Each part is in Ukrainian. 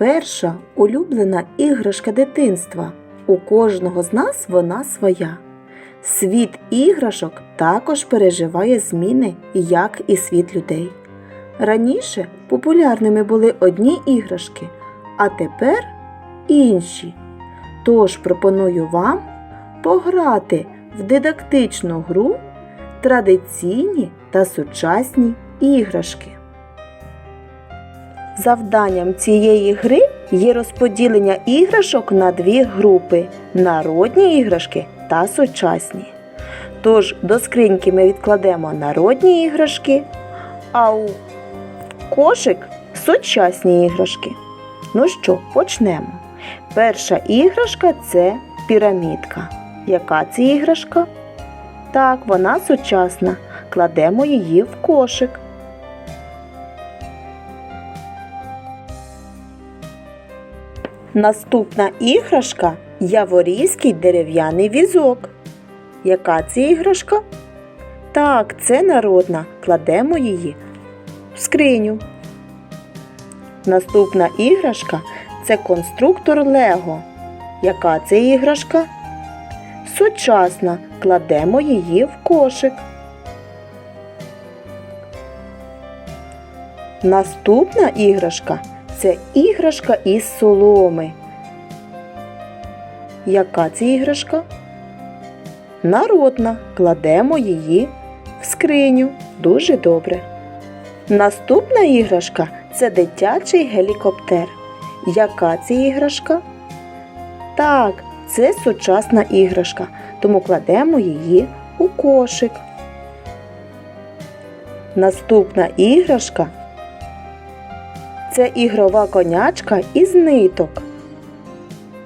Перша улюблена іграшка дитинства. У кожного з нас вона своя. Світ іграшок також переживає зміни, як і світ людей. Раніше популярними були одні іграшки, а тепер інші. Тож пропоную вам пограти в дидактичну гру традиційні та сучасні іграшки. Завданням цієї гри є розподілення іграшок на дві групи народні іграшки та сучасні. Тож до скриньки ми відкладемо народні іграшки, а у кошик сучасні іграшки. Ну що, почнемо. Перша іграшка це пірамідка. Яка це іграшка? Так, вона сучасна. Кладемо її в кошик. Наступна іграшка яворівський дерев'яний візок. Яка це іграшка? Так, це народна. Кладемо її в скриню. Наступна іграшка це конструктор Лего. Яка це іграшка? Сучасна. Кладемо її в кошик. Наступна іграшка це іграшка із соломи. Яка це іграшка? Народна. Кладемо її в скриню. Дуже добре. Наступна іграшка це дитячий гелікоптер. Яка це іграшка? Так, це сучасна іграшка, тому кладемо її у кошик. Наступна іграшка це ігрова конячка із ниток.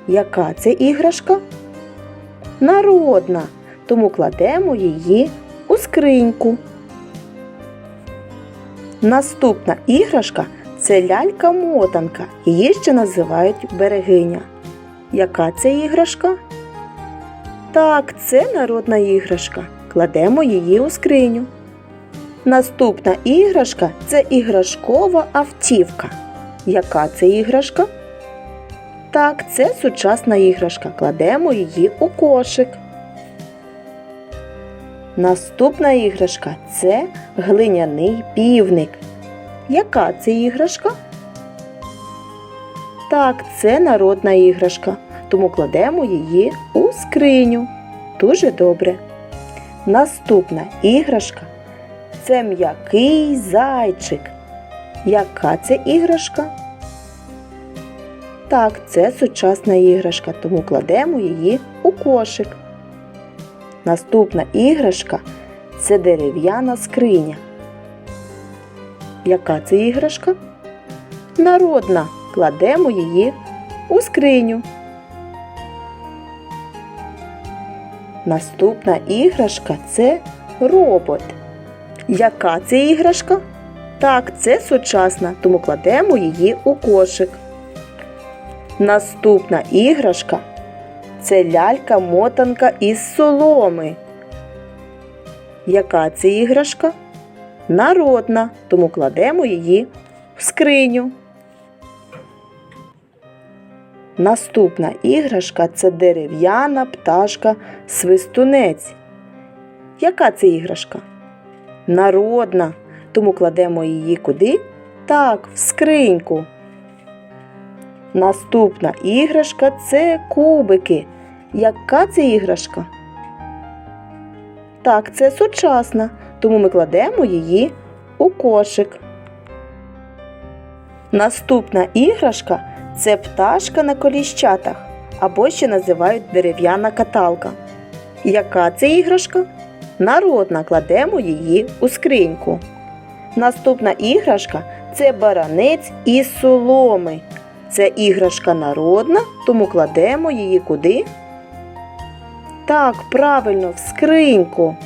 Яка це іграшка? Народна, тому кладемо її у скриньку. Наступна іграшка це лялька-мотанка. Її ще називають берегиня. Яка це іграшка? Так, це народна іграшка. Кладемо її у скриню. Наступна іграшка це іграшкова автівка. Яка це іграшка? Так, це сучасна іграшка. Кладемо її у кошик. Наступна іграшка це глиняний півник. Яка це іграшка? Так, це народна іграшка, тому кладемо її у скриню. Дуже добре. Наступна іграшка це м'який зайчик. Яка це іграшка? Так, це сучасна іграшка, тому кладемо її у кошик. Наступна іграшка це дерев'яна скриня. Яка це іграшка? Народна. Кладемо її у скриню. Наступна іграшка це робот. Яка це іграшка? Так, це сучасна, тому кладемо її у кошик. Наступна іграшка це лялька-мотанка із соломи. Яка це іграшка? Народна, тому кладемо її в скриню. Наступна іграшка це дерев'яна пташка свистунець. Яка це іграшка? Народна, тому кладемо її куди? Так, в скриньку. Наступна іграшка це кубики. Яка це іграшка? Так, це сучасна, тому ми кладемо її у кошик. Наступна іграшка це пташка на коліщатах або ще називають дерев'яна каталка. Яка це іграшка? Народна кладемо її у скриньку. Наступна іграшка це баранець із соломи. Це іграшка народна, тому кладемо її куди? Так, правильно, в скриньку.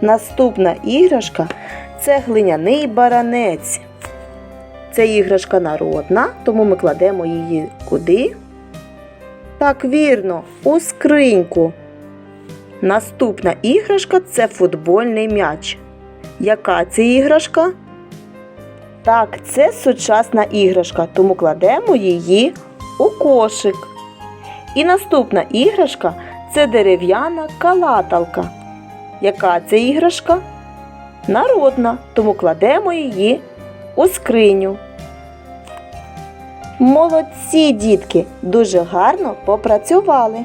Наступна іграшка це глиняний баранець. Це іграшка народна, тому ми кладемо її куди? Так, вірно, у скриньку. Наступна іграшка це футбольний м'яч. Яка це іграшка? Так, це сучасна іграшка, тому кладемо її у кошик. І наступна іграшка це дерев'яна калаталка. Яка це іграшка? Народна, тому кладемо її у скриню. Молодці, дітки, дуже гарно попрацювали.